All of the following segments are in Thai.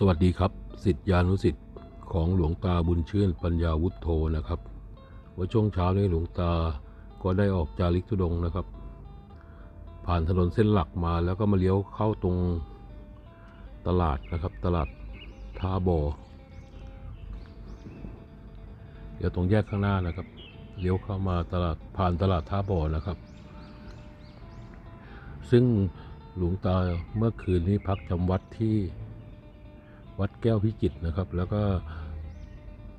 สวัสดีครับสิทธิานุสิทธิ์ของหลวงตาบุญชื่นปัญญาวุฒโธนะครับว่าช่วงเช้านี้หลวงตาก็ได้ออกจาริกธุดงนะครับ ผ่านถนนเส้นหลักมาแล้วก็มาเลี้ยวเข้าตรงตลาดนะครับ ตลาดท่าบ่อเดี๋ยวตรงแยกข้างหน้านะครับ เลี้ยวเข้ามาตลาดผ่านตลาดท่าบ่อนะครับ ซึ่งหลวงตาเมื่อคืนนี้พักจำวัดที่ วัดแก้วพิจิตรนะครับ แล้วก็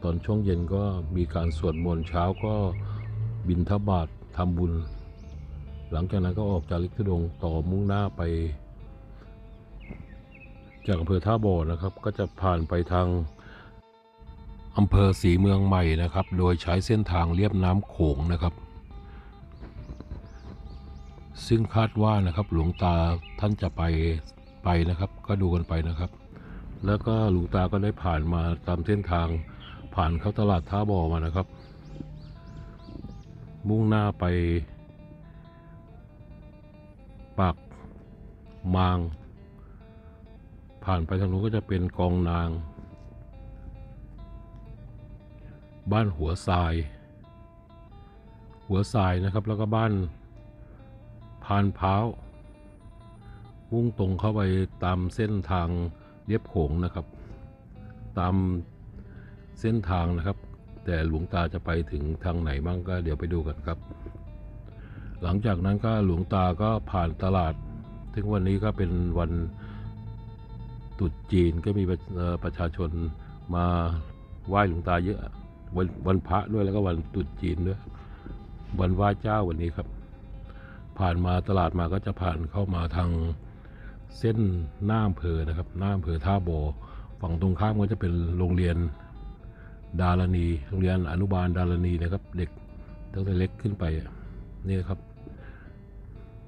ตอนช่วงเย็นก็มีการสวดมนต์เช้าก็บินทบาททำบุญ หลังจากนั้นก็ออกจากลิกทุดงต่อมุ่งหน้าไป จากอำเภอท่าบ่อนะครับ ก็จะผ่านไปทางอำเภอศรีเมืองใหม่นะครับ โดยใช้เส้นทางเลียบน้ำโขงนะครับ ซึ่งคาดว่านะครับหลวงตาท่านจะไปไปนะครับ ก็ดูกันไปนะครับ แล้วก็หลวงตาก็ได้ผ่านมาตามเส้นทางผ่านเข้าตลาดท่าบ่อมานะครับ มุ่งหน้าไป ปากมาง ผ่านไปทางนู้นก็จะเป็นกองนาง บ้านหัวทราย หัวทรายนะครับแล้วก็บ้านพานเพ้ามุ่งตรงเข้าไปตามเส้นทาง เรียบโขงนะครับ ตามเส้นทางนะครับ แต่หลวงตาจะไปถึงทางไหนบ้างก็เดี๋ยวไปดูกันครับ หลังจากนั้นก็หลวงตาก็ผ่านตลาด ถึงวันนี้ก็เป็นวันตรุษจีนก็มีประเอ่อประชาชนมาไหว้หลวงตาเยอะวันวันพระด้วยแล้วก็วันตรุษจีนด้วยวันไหว้เจ้าวันนี้ครับ ผ่านมาตลาดมาก็จะผ่านเข้ามาทาง เส้นหน้าอำเภอนะครับหน้าอำเภอท่าโบฝั่งตรงข้ามก็จะเป็นโรงเรียนดารณีโรงเรียนอนุบาลดารณีนะครับ เด็กตั้งแต่เล็กขึ้นไปนี่นครับ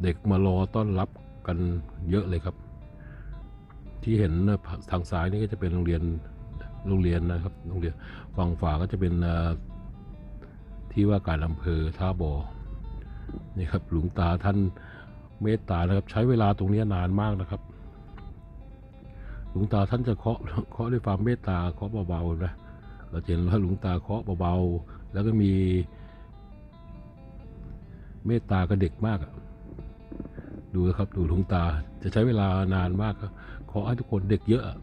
เด็กมารอต้อนรับกันเยอะเลยครับ ที่เห็นทางซ้ายนี่ก็จะเป็นโรงเรียนโรงเรียนนะครับโรงเรียนฝั่งฝาก็จะเป็นที่ว่าการอำเภอท่าบอ่อนี่ครับหลวงตาท่าน เมตตานะครับ ใช้เวลาตรงนี้นานมากนะครับหลวงตาท่านจะเคาะเคาะด้วยความเมตตาเคาะเบาๆนะเราเห็นว่าหลวงตาเคาะเบาๆแล้วก็มี เมตตากับเด็กมากดูนะครับดูหลวงตาจะใช้เวลานานมากครับขอให้ทุกคนเด็กเยอะอะ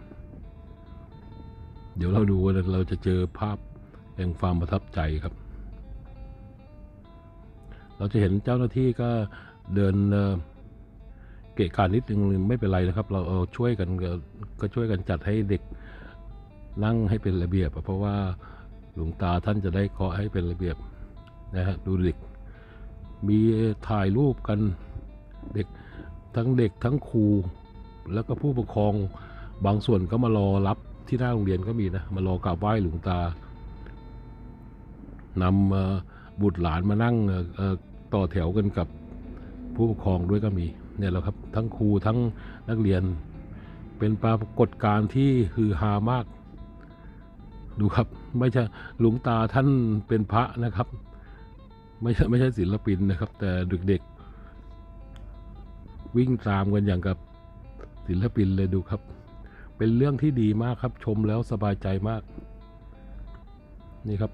เดี๋ยวเราดูว่าเราจะเจอภาพแห่งความประทับใจครับ เราจะเห็นเจ้าหน้าที่ก็ เดินเกะกะนิดนึงไม่เป็นไรนะครับ เราเอาช่วยกันก็ช่วยกันจัดให้เด็กนั่งให้เป็นระเบียบ เพราะว่าหลวงตาท่านจะได้เคาะให้เป็นระเบียบนะฮะดูเด็ก มีถ่ายรูปกันเด็กทั้งเด็กทั้งครูแล้วก็ผู้ปกครองบางส่วนก็มารอรับที่หน้าโรงเรียนก็มีนะมารอกราบไหว้หลวงตานำบุตรหลานมานั่งต่อแถวกันกับ ผู้ปกครองด้วยก็มีเนี่ยแหละครับทั้งครูทั้งนักเรียน เป็นปรากฏการณ์ที่ฮือฮามาก ดูครับ ไม่ใช่หลวงตาท่านเป็นพระนะครับ ไม่ใช่ไม่ใช่ศิลปินนะครับ แต่เด็กๆวิ่งตามกันอย่างกับศิลปินเลยดูครับ เป็นเรื่องที่ดีมากครับชมแล้วสบายใจมาก นี่ครับ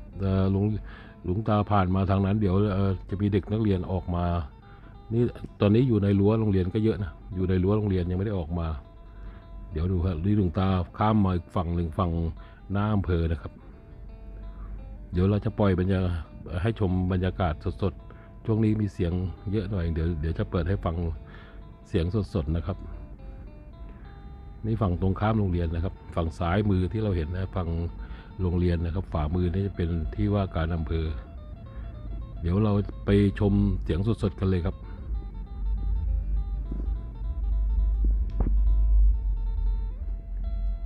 หลวงหลวงตาผ่านมาทางนั้น เดี๋ยวจะมีเด็กนักเรียนออกมา นี่ตอนนี้อยู่ในรั้วโรงเรียนก็เยอะนะอยู่ในรั้วโรงเรียนยังไม่ได้ออกมา เดี๋ยวดูครับนี่หลวงตาข้ามมาอีกฝั่งหนึ่งฝั่งหน้าอำเภอนะครับ เดี๋ยวเราจะปล่อยบรรยาให้ชมบรรยากาศสดๆช่วงนี้มีเสียงเยอะหน่อยเดี๋ยวเดี๋ยวจะเปิดให้ฟังเสียงสดๆนะครับ นี่ฝั่งตรงข้ามโรงเรียนนะครับ ฝั่งซ้ายมือที่เราเห็นนะฝั่งโรงเรียนนะครับฝ่ามือนี่จะเป็นที่ว่าการอำเภอ เดี๋ยวเราไปชมเสียงสดๆกันเลยครับ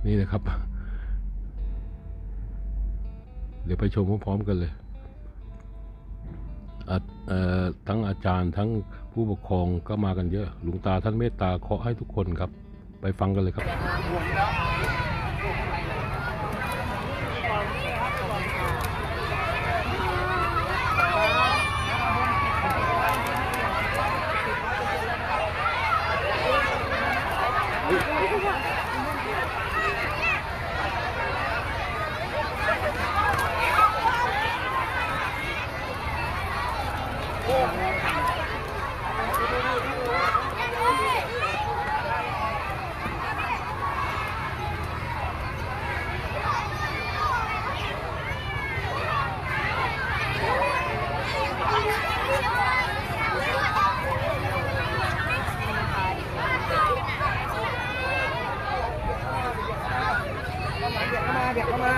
นี่นะครับ เดี๋ยวไปชมพร้อมๆกันเลยทั้งอาจารย์ทั้งผู้ปกครองก็มากันเยอะ หลวงตาท่านเมตตาเคาะให้ทุกคนครับ ไปฟังกันเลยครับ เเข้ามา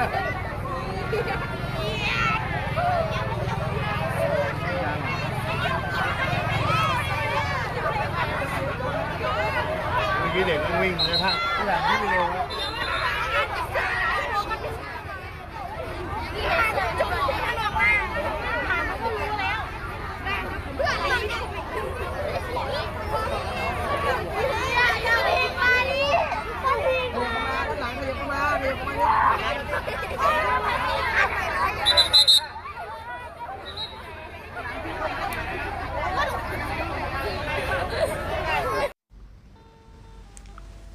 เมื่อกี้เด็กมันวิ่ง เลยครับ ที่หลังที่เร็วครับ หลังเร็วเข้ามาเร็วเข้ามา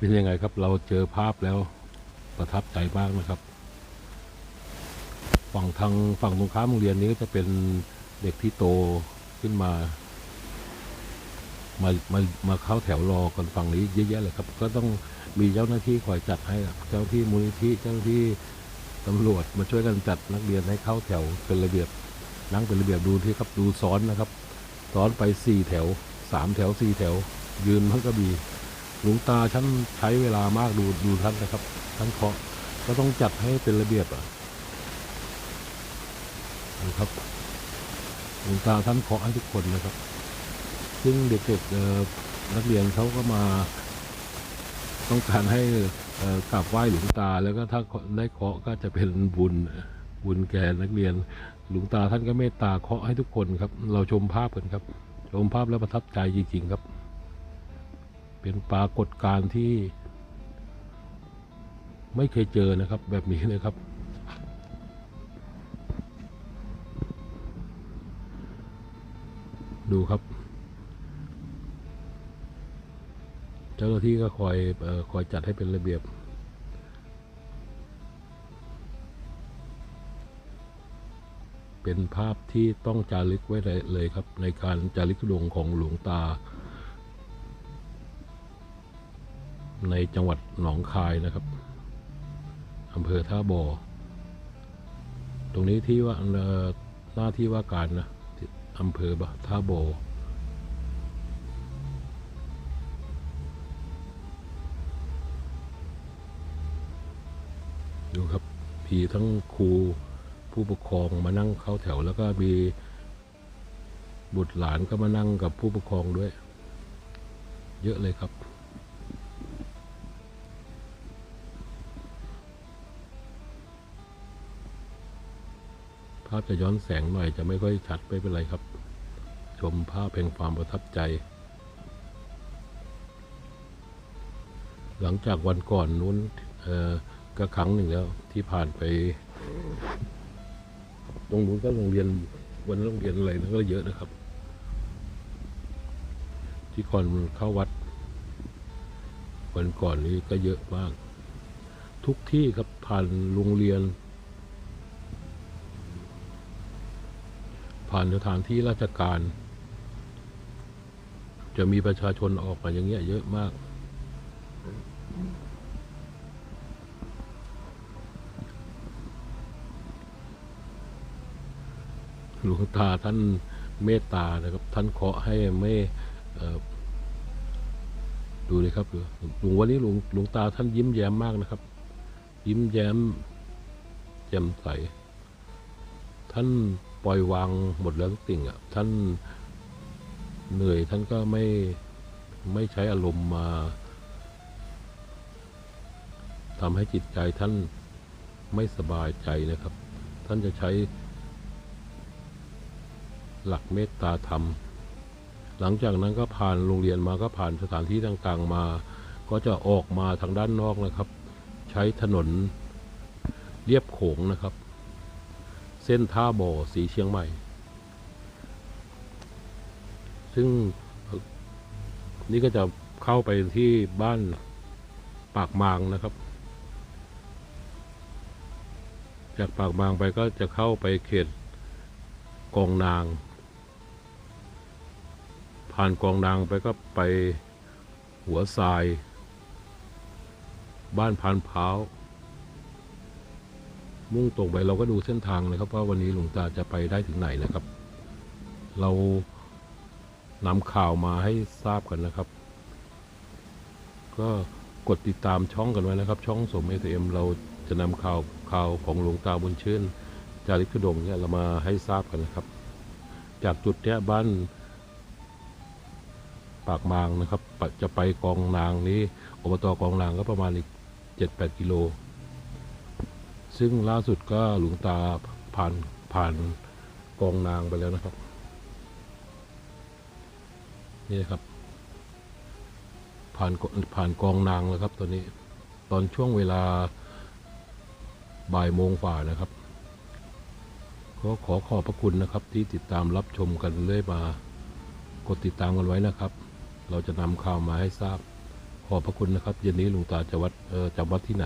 เป็นยังไงครับ เราเจอภาพแล้วประทับใจมากนะครับ ฝั่งทางฝั่งตรงข้ามโรงเรียนนี้ก็จะเป็นเด็กที่โตขึ้นมา มามามาเข้าแถวรอกันฝั่งนี้เยอะแยะเลยครับ ก็ต้องมีเจ้าหน้าที่คอยจัดให้เจ้าหน้าที่มูลนิธิเจ้าหน้าที่ตำรวจมาช่วยกันจัดนักเรียนให้เข้าแถวเป็นระเบียบนั่งเป็นระเบียบดูที่ครับดูซ้อนนะครับซ้อนไปสี่แถวสามแถวสี่แถว ยืนทั้งกระบี่ หลวงตาท่านใช้เวลามากดูดูท่านนะครับ ท่านเคาะก็ต้องจัดให้เป็นระเบียบอะดูครับหลวงตาท่านเคาะให้ทุกคนนะครับ ซึ่งเด็กๆนักเรียนเขาก็มา ต้องการให้กราบไหว้หลวงตา แล้วก็ถ้าได้เคาะก็จะเป็นบุญบุญแก่นักเรียน หลวงตาท่านก็เมตตาเคาะให้ทุกคนครับ เราชมภาพกันครับ ชมภาพแล้วประทับใจจริงๆครับ เป็นปรากฏการณ์ที่ ไม่เคยเจอนะครับ แบบนี้เลยครับ ดูครับ เจ้าหน้าที่ก็คอยออคอยจัดให้เป็นระเบียบเป็นภาพที่ต้องจารึกไว้เลยครับ ในการจารึกธุดงของหลวงตา ในจังหวัดหนองคายนะครับอำเภอท่าบ่อ ตรงนี้ที่ว่าหน้าที่ว่าการนะอำเภอบะท่าบ่อดูครับมีทั้งครูผู้ปกครองมานั่งเข้าแถว แล้วก็มีบุตรหลานก็มานั่งกับผู้ปกครองด้วย เยอะเลยครับาพจะย้อนแสงหน่อยจะไม่ค่อยชัดไม่เป็นไรครับ ชมภาพแห่งความประทับใจ หลังจากวันก่อนนู้นก็ครั้งหนึ่งแล้วที่ผ่านไป ตรงนู้นก็โรงเรียนวันโรงเรียนอะไรนั่นก็เยอะนะครับ ที่ก่อนเข้าวัด วันก่อนนี้ก็เยอะมาก ทุกที่ครับผ่านโรงเรียน ผ่านสถานที่ราชการ จะมีประชาชนออกมาอย่างเงี้ยเยอะมาก หลวงตาท่านเมตตานะครับ ท่านเคาะให้ไม่ดูเลยครับหลวงวันนี้หลวงหลวงตาท่านยิ้มแย้มมากนะครับ ยิ้มแย้มแจ่มใสท่าน ปล่อยวางหมดแล้วทุกสิ่งอะท่านเหนื่อยท่านก็ไม่ไม่ใช้อารมณ์มาทำให้จิตใจท่านไม่สบายใจนะครับ ท่านจะใช้ หลักเมตตาธรรม หลังจากนั้นก็ผ่านโรงเรียนมาก็ผ่านสถานที่ต่างๆมา ก็จะออกมาทางด้านนอกนะครับ ใช้ถนนเรียบโขงนะครับ เส้นท่าบ่อสีเชียงใหม่ ซึ่งนี่ก็จะเข้าไปที่บ้านปากมางนะครับ จากปากมางไปก็จะเข้าไปเขตกองนาง ผ่านกองนางไปก็ไปหัวทราย บ้านพานพร้า มุ่งตรงไปเราก็ดูเส้นทางนะครับ ว่าวันนี้หลวงตาจะไปได้ถึงไหนนะครับ เรานำข่าวมาให้ทราบกันนะครับ ก็กดติดตามช่องกันไว้นะครับ ช่องสมเอเอ็มเราจะนำข่าวข่าวของหลวงตาบุญชื่น จาริกทุดงเนี่ยเรามาให้ทราบกันนะครับ จากจุดเนี้ยบ้านปากมางนะครับ จะไปกองนางนี้อบตกองนางก็ประมาณอีกเจ็ดแปดกิโล ซึ่งล่าสุดก็หลวงตาผ่านผ่านกองนางไปแล้วนะครับ นี่นะครับ ผ่านผ่านกองนางแล้วครับ ตอนนี้ตอนช่วงเวลาบ่ายโมงฝ่านะครับก็ขอขอบพระคุณนะครับ ที่ติดตามรับชมกันเรื่อยมากดติดตามกันไว้นะครับ เราจะนำข่าวมาให้ทราบ ขอบพระคุณนะครับเย็นนี้หลวงตาจะวัดจำวัดที่ไหน